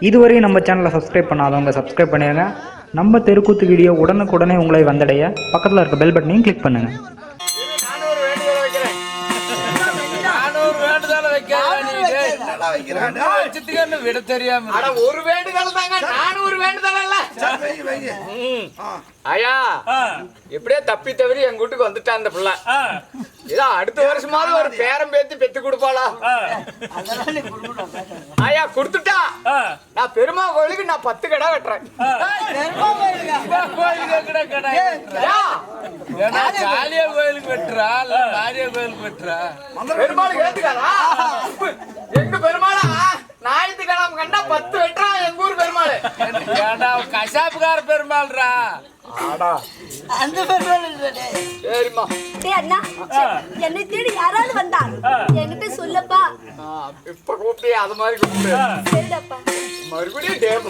இதுவரையும் நம்ம சேனலை சப்ஸ்கிரைப் பண்ணாதவங்க சப்ஸ்கிரைப் பண்ணிடுங்க நம்ம தெருக்கூத்து வீடியோ உடனுக்குடனே உங்களை வந்தடைய. பக்கத்தில் இருக்க பெல் பட்டனையும் கிளிக் பண்ணுங்கள் விட தெரியாம ஒரு வேண்டுதல் தாங்க நானும் ஒரு வேண்டுதல் இல்ல. ஐயா எப்படியே தப்பி தவறி எங்க வீட்டுக்கு வந்துட்டா அந்த பிள்ளை. இதோ அடுத்த வருஷமாவது ஒரு பேரம் பேத்தி பெத்து கொடுப்பாளா? ஐயா பெருமா கோயிலுக்கு நான் பத்து கடை வெட்டுறேன் காளியா கோயிலுக்கு? வெட்டுறா இல்ல மாரியா கோயிலுக்கு வெட்டுறா? பெருமாள் ஏத்துக்காரா எங்க பெருமாளா? ஞாயிற்றுக்கிழமை கண்டா பத்து வெட்டுறான் எங்க ஊர் பெருமாள். ஏண்டா கசாப்புக்கார பெருமாள்ரா? அந்த பெருமாள் இல்லடே. சரிம்மா. டேய் அண்ணா. என்னை தேடி யாராவது வந்தால் என்கிட்ட சொல்லப்பா. இப்ப கூப்பிட்டு அது மாதிரி கூப்பிட்டு சரிடாப்பா. மறுபடியும் டேம்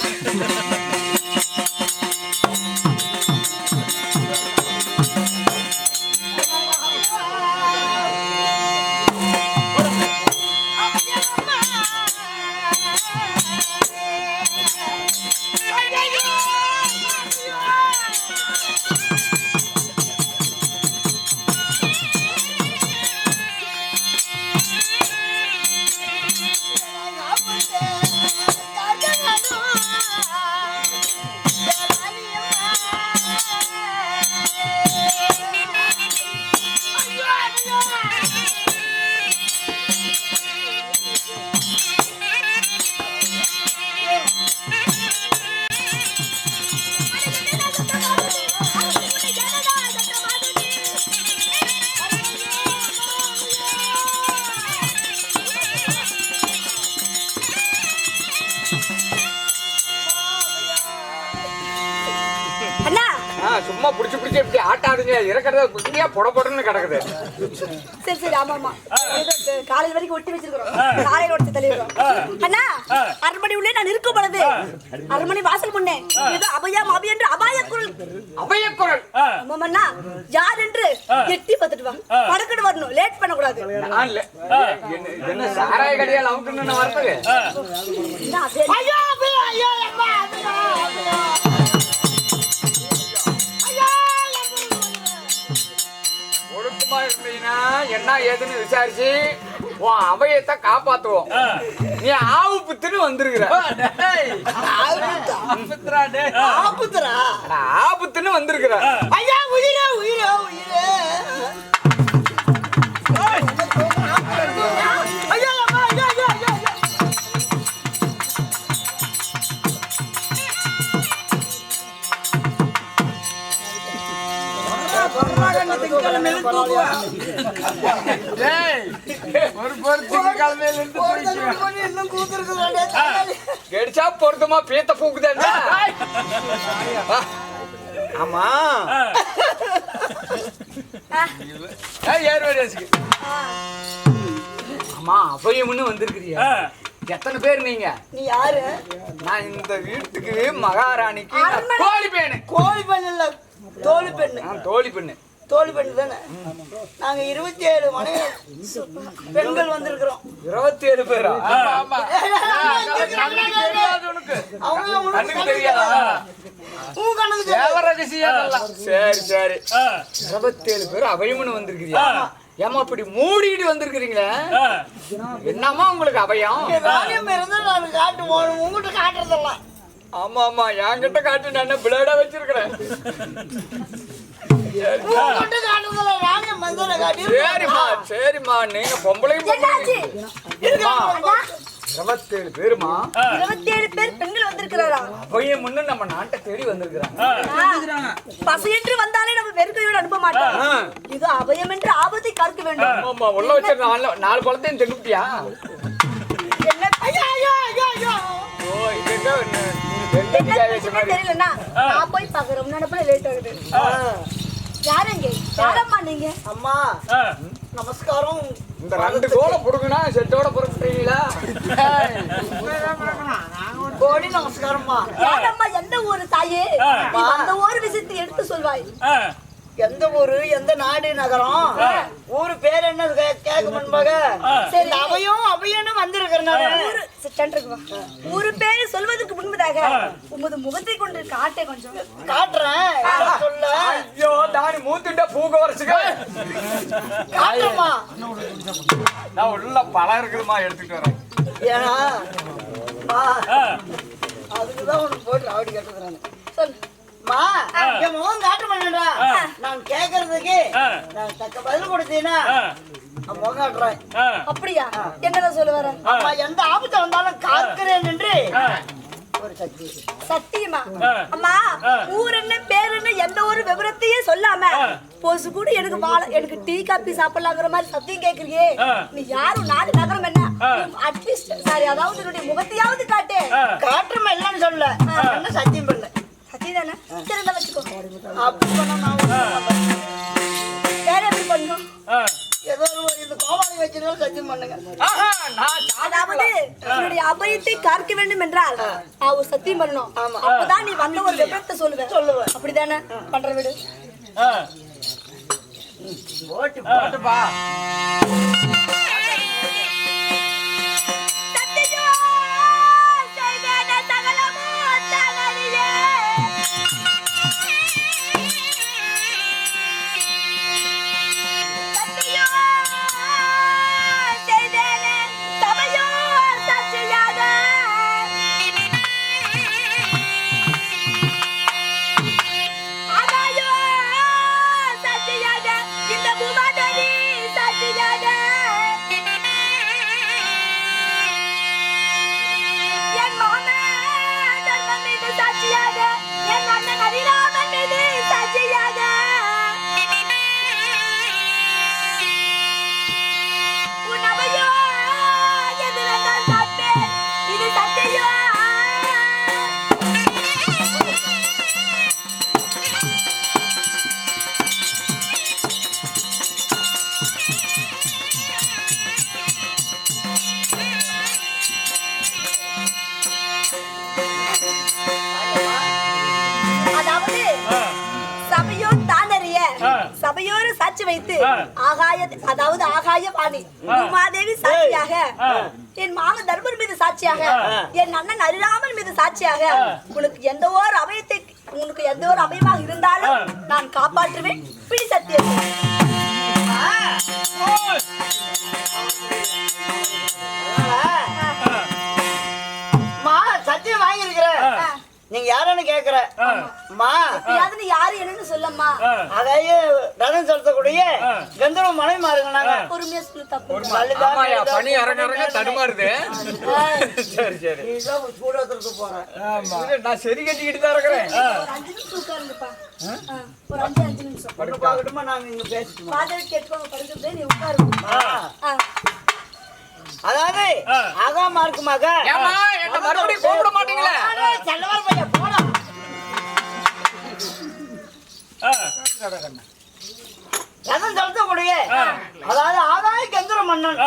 ஆட்டாடுங்க இறக்கறத குட்டியா புட புடன்னு கிடக்குது. சரி சரி ஆமா ஆமா காலையில வரைக்கும் ஒட்டி வச்சிருக்கிறோம். காலையில ஒட்டி தள்ளிடுறோம். அண்ணா அரண்மனை உள்ளே நான் இருக்கும் பொழுது அரண்மனை வாசல் முன்னே ஏதோ அபயா மாபி என்று அபாய குரல் அவைய குரல் ஆமாமண்ணா யார் என்று எட்டி பார்த்துட்டு வா. படக்கடு வரணும் லேட் நான் இல்ல. என்ன- சாராய கடையால் அவுக்குன்னு வரத்துக்கு என்ன? அது? ஒழுக்கமா இருந்தீங்கன்னா என்ன ஏதுன்னு விசாரிச்சு. உன் அவையத்தை காப்பாத்துவோம். நீ ஆவு புத்துன்னு வந்திருக்கிற. ஆபத்துன்னு வந்திருக்கிற. ஒரு பொறுத்துக்கு கிழமையில இருந்து போயிட்டு இன்னும் கூத்திருக்குறானே, தலைவலி. கெடிச்சா பொருத்தமா பீத்த பூக்குதேன்னா ஆமா. அபயம்னு வந்திருக்கிறியா? எத்தனை பேர் நீங்க? நீ யாரு? நான் இந்த வீட்டுக்கு மகாராணிக்கு தோழி பெண்ணு. கோழி பெண் இல்ல தோழி பெண்ணு. நான் தோழி பெண்ணு. தோழி பெண்ணு தானே நாங்க இருபத்தி ஏழு மணி பெண்கள் வந்திருக்கிறோம் இருபத்தி ஏழு பேரா. சரி சரி இருபத்தேழு பேர் அபயம்னு வந்திருக்கிறியா ஏமா அப்படி மூடிட்டு வந்திருக்கிறீங்களே ஆ. என்னம்மா உங்களுக்கு அபயம் காட்டுவோம் உங்ககிட்ட காட்டுறதெல்லாம் ஆமா ஆமா என்கிட்ட காட்டு நான் பிளேடா வச்சிருக்கிறேன் சரிம்மா சரிம்மா. நீங்க பொம்பளையும் இருபத்தேழு பேருமா? இருபத்தி ஏழு பேர் பெண்கள் வந்திருக்கிறாரா? அபயம் நம்ம நாட்டை தேடி வந்திருக்கிறாங்க. பசையென்று வந்தாலே நம்ம வெறுக்கையோடு அனுப்ப மாட்டோம். இது அபயம் என்று ஆபத்தை கற்க வேண்டும். ஆமா உள்ள வச்ச நாலு நாலு பிரச்சனை மாதிரி. தெரியலண்ணா. நான் போய் பாக்குறோம் நினைப்பல லேட் ஆகுது. யாருங்க? யாரம்மா நீங்க? அம்மா. நமஸ்காரம். இந்த ரெண்டு கோலை புடுங்கினா செட்டோட புறப்பட்டீங்களா கோடி நமஸ்காரம்மா. யாரம்மா? எந்த ஊரு தாயே? அந்த ஒரு விஷயத்தை எடுத்து சொல்வாய். எந்த ஊரு எந்த நாடு நகரம்? ஊரு பேர் என்ன? கேட்க முன்பாக. சரி. அவையும் அவையன்னு வந்திருக்கிறனால. ஊரு பேரு சொல்வதற்கு முன்பதாக உமது முகத்தை கொண்டு காட்டே கொஞ்சம். காட்டுறேன். சொல்ல. ஐயோ தானி மூத்துட்ட பூக வரச்சுக்க. நான் உள்ள பழம் இருக்குதுமா எடுத்துட்டு வரேன். ஏன்னா அதுக்குதான் உனக்கு போட்டு ராவடி கட்டுக்கிறானு சொல்லு. மா என் முகம் காட்ட மாட்டேன்டா நான் கேக்குறதுக்கு நான் தக்க பதில் கொடுத்தீங்கன்னா நான் முகம் காட்டுறேன். அப்படியா? என்னதான் சொல்ல வர அம்மா எந்த ஆபத்து வந்தாலும் காக்கிறேன் என்று சத்தியமா? அம்மா ஊர் என்ன பேர் என்ன எந்த ஒரு விவரத்தையும் சொல்லாம போசு கூட எனக்கு வாழ எனக்கு டீ காபி சாப்பிடலாங்கிற மாதிரி சத்தியம் கேக்குறியே. நீ யாரும் நாடு நகரம் என்ன? அட்லீஸ்ட் சாரி அதாவது என்னுடைய முகத்தையாவது காட்டு. காட்டுறமா இல்லைன்னு சொல்ல அப்படி பண்ணா நான் ஒண்ணும் பண்ண மாட்டேன். வேற எப்படி பண்ணும் ஏதோ ஒரு இந்த கோபாலி வச்சிருந்தாலும் சத்தியம் பண்ணுங்க ஆஹா, நான் அதாவது என்னுடைய அபயத்தை காக்க வேண்டும் என்றால் நான் ஒரு சத்தியம் பண்ணணும் அப்பதான் நீ வந்த ஒரு விபரத்தை சொல்லுவேன் சொல்லுவேன். அப்படிதானே பண்ற விடு போட்டு போட்டுப்பா சாட்சியாக. என் அண்ணன் அரிராமன் மீது சாட்சியாக. உனக்கு எந்த ஒரு அபயத்தை உனக்கு எந்த ஒரு அபயமாக இருந்தாலும் நான் காப்பாற்றுவேன். பிடி சத்தியம். சத்தியம் வாங்கியிருக்கிறேன் நீங்க யாருன்னு கேக்குற. மா. யாரு என்னன்னு சொல்லம்மா. அதையே ரதம் செலுத்தக்கூடிய கந்தர்வ மனைவி மாறுங்க நாங்க பொறுமையா சொல்லு தப்பு பனி இறங்க இறங்க தடுமாறுது. சரி சரி. சூடத்துக்கு போறேன் நான் சரி கட்டிக்கிட்டு தான் இருக்கிறேன். ஒரு அஞ்சு நிமிஷம் உட்காருங்கப்பா. ஒரு அஞ்சு அஞ்சு நிமிஷம். ஒண்ணு பார்க்கட்டுமா நாங்க இங்க பேசிட்டுமா பாதவி கேட்கோங்க படுக்கிறது நீ உட்காருங்க ஆ. அதாவது இருக்குமாக ஏம்மா என்ன மறுபடியும் கூப்பிட மாட்டீங்களே? செல்லவார் பையன் போலாம் ரதம் செலுத்தக்கூடிய அதாவது ஆகாய கந்தர மன்னன்.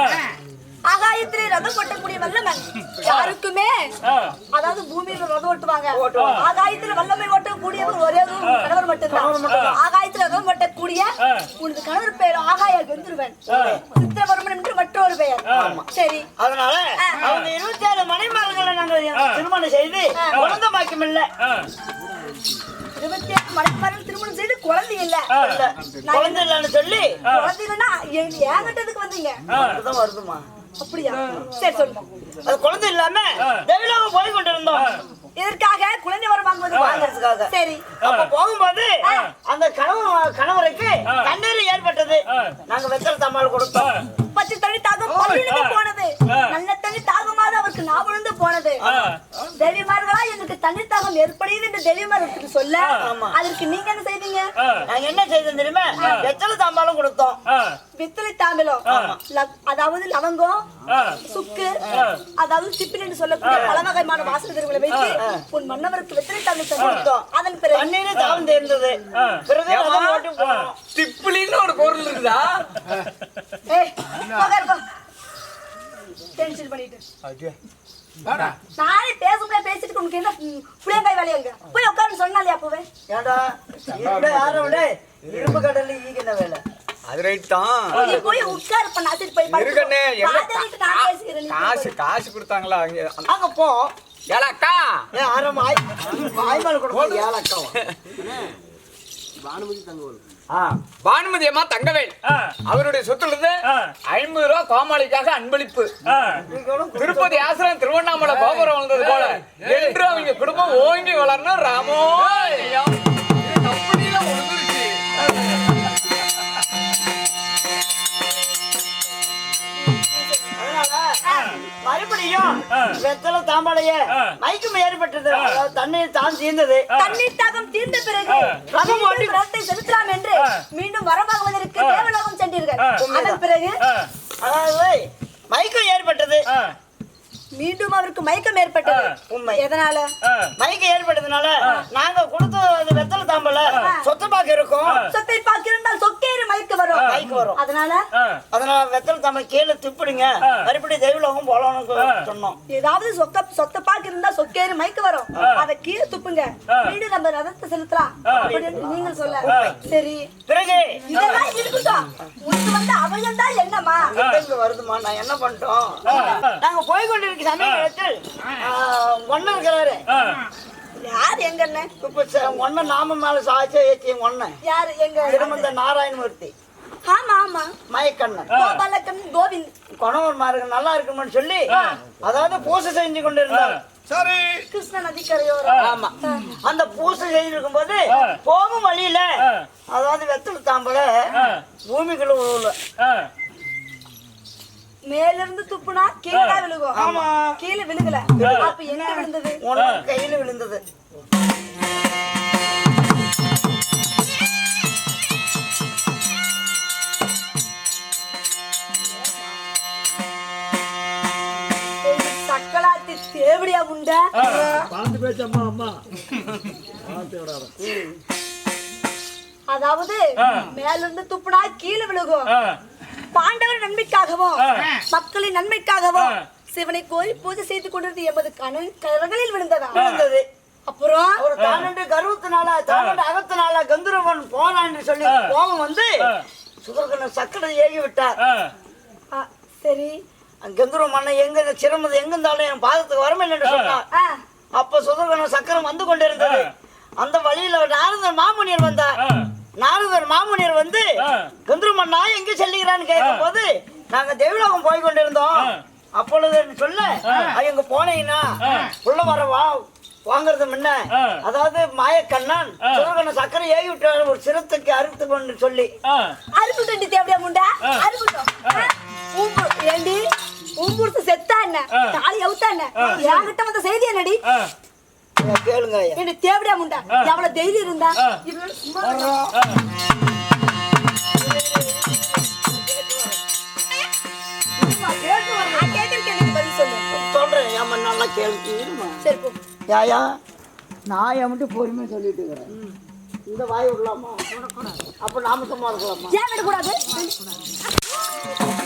ஆகாயத்திலே ரதம் கொட்டக்கூடிய வல்லமன் யாருக்குமே? அதாவது பூமியில ரதம் ஓட்டுவாங்க. ஆகாயத்துல வல்லமை ஓட்டக்கூடியவர் ஒரே ஒரு கணவர் மட்டும்தான். ஆகாயத்துல ரதம் ஓட்டக்கூடிய உனது கணவர் பெயர் ஆகாய கந்தர்வன் சித்திரவர்மன் என்று மற்றொரு பெயர். சரி. அதனால அவங்க இருபத்தி ஏழு மனைமார்களை நாங்கள் திருமணம் செய்து குழந்தை பாக்கியம் இல்ல. இருபத்தி ஏழு மனைவிமார்கள் திருமணம் செய்து குழந்தை இல்ல. குழந்தை இல்லைன்னு சொல்லி? குழந்தை இல்லைன்னா ஏகட்டதுக்கு வந்தீங்க. வருதுமா அப்படியா? சரி சொல்லுங்க. அது குழந்தை இல்லாம தெவிலாக போய் கொண்டிருந்தோம். இதற்காக குழந்தை வரம் வாங்குவது வாங்குறதுக்காக. சரி. அப்ப போகும்போது அந்த கணவன் கணவருக்கு கண்ணீர் ஏற்பட்டது. நாங்க வெத்தலை தம்மாள் கொடுத்தோம். பச்சை தண்ணி தாகம் பல்லுக்கு போனது. நல்ல தண்ணி தாகமாத அவருக்கு ஞாபகம் போனது. தேவிமார்களா எனக்கு தண்ணி தாகம் ஏற்படுகிறது என்று தேவிமார்களுக்கு சொல்ல அதற்கு நீங்க என்ன செய்தீங்க? நாங்க என்ன செய்தோம் தெரியுமா? வெத்தலை தாம்பாலும் கொடுத்தோம். பித்தளை தாம்பலம். அதாவது லவங்கம் சுக்கு அதாவது சிப்பின் என்று சொல்லக்கூடிய பல வகையான வாசனை திரவியங்களை வைத்து உன் மன்னவருக்கு வெத்தலை தாம்பலம் கொடுத்தோம். அதன் பிறகு தண்ணீர் தாகம் தேர்ந்தது. பிறகு திப்பிலின்னு ஒரு பொருள் இருக்குதா. டென்ஷன் பண்ணிட்டு. நானே பேசிட்டு உனக்கு என்ன புளியங்காய் வேலையாங்க போய் உட்காருன்னு சொன்னாலே அப்பவே. ஏண்டா இருட யாரும் இரும்பு கடல்ல ஈகின வேலை? அது ரைட் தான். போய் போய் உட்காரு பண்ண சரி போய் நீ காசு காசு கொடுத்தாங்களா? அங்க அங்க. போ. ஏல அக்கா ஏன் அரை வாய் வாய் மேல கொடுப்போம் ஏழக்கம் ஆ, பானுமதி அம்மா தங்கவேல். அவருடைய சொத்துல இருந்து ஐம்பது ரூபா கோமாளிக்காக அன்பளிப்பு. திருப்பதி ஆசிரம் திருவண்ணாமலை கோபுரம் வந்தது போல. என்று அவங்க குடும்பம் ஓங்கி வளரணும். ராமோ மறுபடியும் வெத்தலை தாம்பாளைய மயக்கம் ஏற்பட்டது தண்ணீர் தான் தீர்ந்தது. தண்ணீர் தாகம் தீர்ந்த பிறகு ரதம் ஓட்டி- ரதத்தை செலுத்தலாம் என்று மீண்டும் வரமாகுவதற்கு தேவலோகம் சென்றீர்கள் அதன் பிறகு அதாவது மயக்கம் ஏற்பட்டது. மீண்டும் அவருக்கு மயக்கம் ஏற்பட்டது. உண்மை. எதனால. மயக்கம் ஏற்பட்டதுனால நாங்க கொடுத்த அந்த வெத்தலை தாம்பல சொத்து பாக்கு இருக்கும். சொத்தை பார்க்கிருந்தால் சொக்கேறு மயக்க வரும். மயக்கம் வரும். அதனால. அதனால வெத்தலை தாம்பல் கீழே துப்பிடுங்க. மறுபடியும் தெய்வலோகம் போலாம்னு சொன்னோம். ஏதாவது சொக்க சொத்த பாக்கு இருந்தா சொக்கேறு மயக்க வரும். அதை கீழே துப்புங்க. மீண்டும் நம்ம ரதத்தை செலுத்தலாம். நீங்கள் சொல்ல. சரி. பிறகு? இதெல்லாம் இருக்கட்டும். முத்து வந்து அவயம் தான் என்னம்மா இங்க வருதுமா நான் என்ன பண்ணிட்டோம்? நாங்க போய் கொண்டிருக்க சமயத்தில் ஒன்னு இருக்கிறாரு. யார் எங்க இப்ப ஒன்னு நாம மேல சாட்சி ஏற்றி ஒன்னு யார்? எங்க? திருமந்த நாராயணமூர்த்தி. ஆமா ஆமா. மயக்கண்ணன். கோபாலக்கன் கோவிந்த். கணவன் மார்கள் நல்லா இருக்கும்னு சொல்லி அதாவது பூசை செஞ்சு கொண்டிருந்தார். கிருஷ்ண நதிக்கரையோரம். ஆமா. அந்த பூசை செய்திருக்கும் போது போகும் வழியில அதாவது வெத்தலை தாம்பல பூமிக்குள்ள உள்ள ஆ. மேல இருந்து துப்புனா கீழே விழுகும். ஆமா. கீழே விழுகல. அப்ப எங்க விழுந்தது? கையில விழுந்தது. சக்கலாத்தி தேவடியா உண்ட? அதாவது மேல இருந்து துப்புனா கீழே விழுகும். பாண்டவர் நன்மைக்காகவும் மக்களின் நன்மைக்காகவும் சிவனை கோரி பூஜை செய்து கொண்டிருந்த எமது கண கரங்களில் விழுந்ததா? விழுந்தது. அப்புறம்? அவர் தானண்டு கர்வத்தினால தானண்டு அகத்தினால கந்தரவன் போனான்னு சொல்லி கோபம் வந்து சுதர்கன சக்கரை ஏகி விட்டார். சரி. கந்தூர மன்னன் எங்க சிரமது எங்க இருந்தாலும் என் பாதத்துக்கு வரமில்லை என்று சொன்னார். அப்ப சுதர்கன சக்கரம் வந்து கொண்டிருந்தது. அந்த வழியில நாரதர் மாமுனியர் வந்தார். நாரதர் மாமுனியர் வந்து ஆ. கந்தூர மன்னா எங்க செல்லுகிறான்னு கேட்கும் போது நாங்க தேவிலோகம் போய் கொண்டிருந்தோம். அப்பொழுது சொல்ல "ஐயா, இங்க போனீங்கன்னா உள்ள வர வா வாங்குறது முன்ன. அதாவது மாயக்கண்ணன் சுதர்கன சக்கரை ஏகி விட்டார் ஒரு சிரத்துக்கு அறுத்து கொண்டு சொல்லி. ஆ. அறுப்புட்டண்டி தேவடியா முண்டா? ஏண்டி? உம்புடுத்து செத்தா என்ன? தாலி அவுத்தா என்ன? என்கிட்ட வந்த செய்தி என்னடி? கேளுங்க என்ன தேவடியா முண்டா? எவ்வளவு தைரியம் இருந்தா. நான் என்கிட்ட பொறுமையா சொல்லிட்டு இருக்கிறேன். இந்த வாய் விடலாமா? அப்ப நாம சும்மா இருக்கலாமா? ஏன் விடக்கூடாது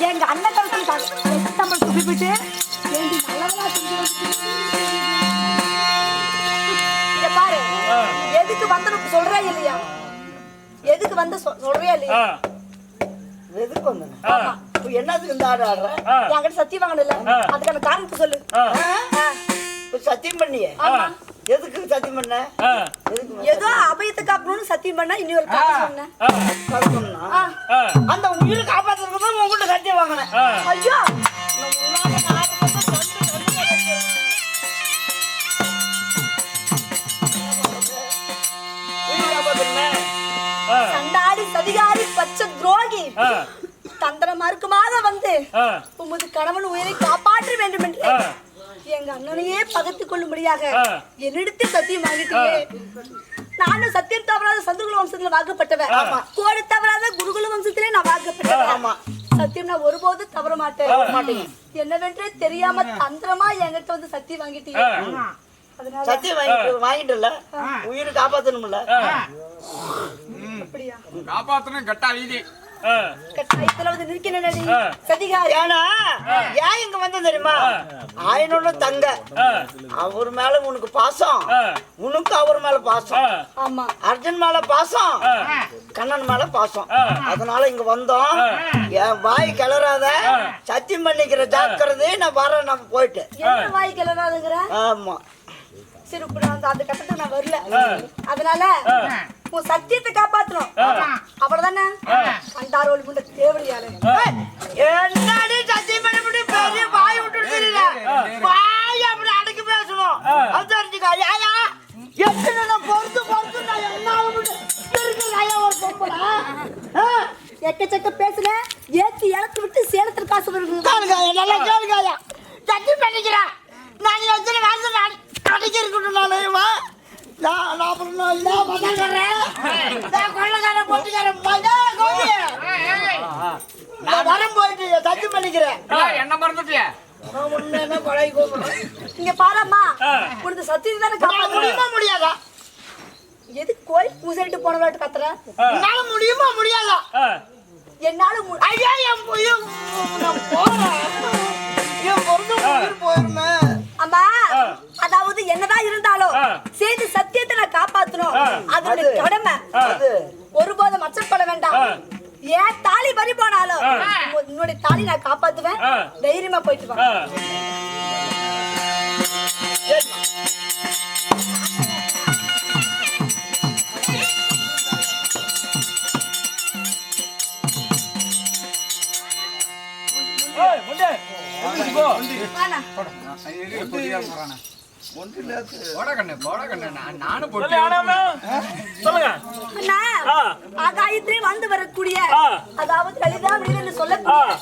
எங்க அண்ணன் கருத்து தமிழ் துப்பிட்டு வந்து உனக்கு சொல்றே இல்லையா? எதுக்கு வந்து சொ- சொல்றியா இல்லையா. எதுக்கு வந்தேன் இப்ப என்னத்துக்கு இந்த ஆடு ஆடுற? என்கிட்ட சத்தியம் வாங்கல அதுக்கான காரணத்தை சொல்லு. சத்தியம் பண்ணியே? ஆமா. எதுக்கு சத்தியம் பண்ண? ஏதோ அபயத்தை காக்கணும்னு சத்தியம் பண்ணா இனி ஒரு காரணம் சொன்னேன். அந்த உயிரை காப்பாத்துறதுக்கு தான் உங்ககிட்ட சத்தியம் வாங்கினேன். ஐயோ. துரோகி ஆ. தந்திரமார்க்கமாக வந்து. உமது கணவன் உயிரை காப்பாற்ற வேண்டும் என்று. எங்க அண்ணனையே பகைத்து கொள்ளும்படியாக. என்னிடத்தில் சத்தியம் வாங்கிட்டீங்க. நானும் சத்தியம் தவறாத சந்துகுல வம்சத்துல வாக்கப்பட்டவன். கோடி தவறாத குருகுல வம்சத்திலே நான் வாக்கப்பட்டவன். ஆமா. சத்தியம் நான் ஒருபோதும் தவற மாட்டேன். என்னவென்றே தெரியாம தந்திரமா என்கிட்ட வந்து சத்தியம் வாங்கிட்டீங்க. அதனால சத்தியம் வாங்கிட்டு வாங்கிட்டுல. உயிரை காப்பாத்தணும்ல. அப்படியா? காப்பாத்தணும் கட்டா வீதி கட்டாயத்துல வந்து நிற்கிறேன் சதிகாரி. ஏன்னா? ஏன் இங்க வந்த தெரியுமா? ஆயனோட தங்க. அவர் மேல உனக்கு பாசம். உனக்கு அவர் மேல பாசம். ஆமா. அர்ஜுன் மேல பாசம். கண்ணன் மேல பாசம். அதனால இங்க வந்தோம். என் வாய் கிளறாத. சத்தியம் பண்ணிக்கிற ஜாக்கிரதை நான் வரேன். நம்ம போயிட்டு. என்ன வாய் கிளறாதுங்கிற? ஆமா. சரி இப்ப நான் அந்த- அந்த கட்டத்துக்கு நான் வரல. அதனால உன் சத்தியத்தை காப்பாத்தணும். அவ்வளவுதானே? கண்டார் ஒளி முண்ட தேவடியாளு என்னடி சத்தியம் பண்ணி பண்ணி பெரிய வாய் விட்டுட்டு தெரியல வாய் அப்படி அடக்கி பேசணும் அது தெரிஞ்சுக்கா ஏயா எத்தனை நான் பொறுத்து பொறுத்து நான் என்ன இருக்கு ஐயா ஒரு சொப்பனா எக்கச்சக்க பேசுன ஏத்தி இழத்து விட்டு சேலத்துல காசு வருது கேளுங்க நல்லா கேளுங்க சத்தியம் பண்ணிக்கிறேன் நான் எத்தனை வருஷம் நான் அடக்கி இருக்கணும் நான் வா நான் நான் அப்புறம் நான் என்ன பண்ணறேன் நான் கொள்ளக்காரன் பொட்டுக்காரன் பையன் கோபி நான் வரம் போயிட்டு சத்தியம் பண்ணிக்கிறேன் ஏய், என்ன மறந்துட்டியா நான் உன்னை என்ன கொலை கூப்பிடுறேன் இங்க பாரம்மா உனக்கு சத்தியம் தானே நான் காப்பாத்தணும் முடியுமா முடியாதா? எதுக்கு கோயில் பூசைட்டு போன விளையாட்டு கத்துற? என்னால முடியுமா முடியாதா? என்னால ஐயா என் போயிருமே. அம்மா அதாவது என்னதான் இருந்தாலும் செய்து சத்தியத்தை நான் காப்பாத்தணும். அதனுடைய அது. கடமை அது ஒருபோதும் மச்சப்பட வேண்டாம். ஏன் தாலி பறி போனாலும் உன்னுடைய தாலி நான் காப்பாத்துவேன். தைரியமா போயிட்டு வா. வந்து வரக்கூடிய அதாவது லலிதா சொல்லக்கூடிய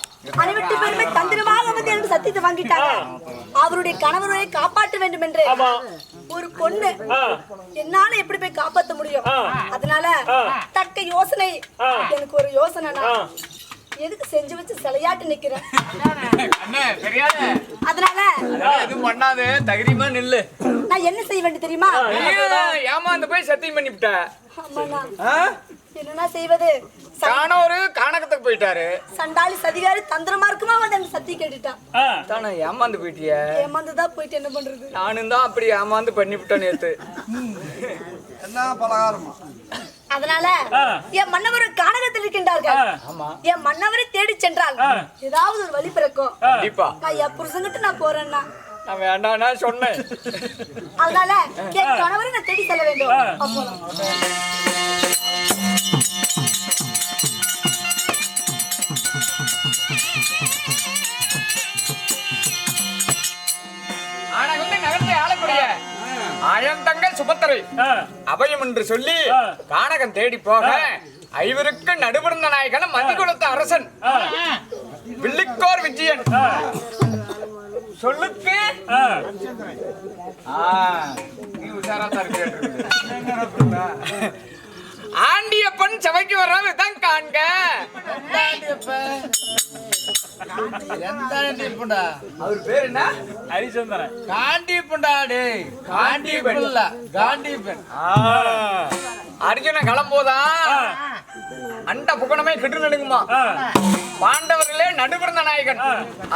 பெருமை தந்திரமாக வந்து எனக்கு சத்தியத்தை வாங்கிட்டாங்க. அவருடைய கணவரை காப்பாற்ற வேண்டும் என்று ஒரு பொண்ணு என்னால எப்படி போய் காப்பாத்த முடியும்? அதனால தக்க யோசனை. எனக்கு ஒரு யோசனைனா எதுக்கு செஞ்சு வச்சு சிலையாட்டு நிக்கிறேன்? அதனால எதுவும் பண்ணாது. தைரியமா நில்லு. நான் என்ன செய்ய வேண்டிய தெரியுமா? ஏமாந்து போய் சத்தியம் பண்ணிவிட்ட. ஆமாண்ணா. என்னண்ணா செய்வது? காணோரு காணகத்துக்கு போயிட்டாரு. சண்டாளி சதிகாரி தந்திரமா இருக்குமா வந்து எனக்கு சத்தி கேட்டுட்டான் தானே ஏமாந்து போயிட்டிய. ஏமாந்துதான் போயிட்டு என்ன பண்றது? நானும் தான் அப்படி ஏமாந்து பண்ணிவிட்டேன் நேத்து. என்ன பலகாரமா? அதனால என் மன்னவர் கானகத்தில் இருக்கின்றார்கள். என் மன்னவரை தேடி சென்றால் ஏதாவது ஒரு வழி பிறக்கும். கண்டிப்பா. நான் என் புருஷங்கிட்ட நான் போறேன்னா? நான் வேண்டாம்னா சொன்னேன். அதனால என் கணவரை நான் தேடி செல்ல வேண்டும். ஆழந்தங்க சுபத்திரை அபயம் என்று சொல்லி கானகம் தேடி போக ஐவருக்கு நடுபிறந்த நாயகன் மதி கொடுத்த அரசன். வில்லிக்கோர் விஜயன். சொல்லுக்கு? தான் ஆண்டியப்பன் சபைக்கு வர்ற விதம் காண்க எந்த அவர் பேர் என்ன? ஹரிச்சந்திரன். காண்டிப்பண்டா டேய். காண்டிப்பன் இல்ல காண்டிப்பன் கிளம்போதான் அண்ட புகணமே கிட்டு நடுங்குமா? பாண்டவர்களே நடுபிறந்த நாயகன்.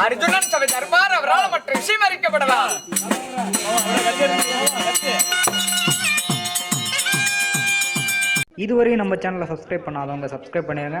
அர்ஜுனன் சபை தர்பார் அவரால் மற்ற விஷயம் அறிக்கப்படலாம் இதுவரை நம்ம சேனலை சப்ஸ்கிரைப் பண்ணாதவங்க சப்ஸ்கிரைப் பண்ணிடுங்க.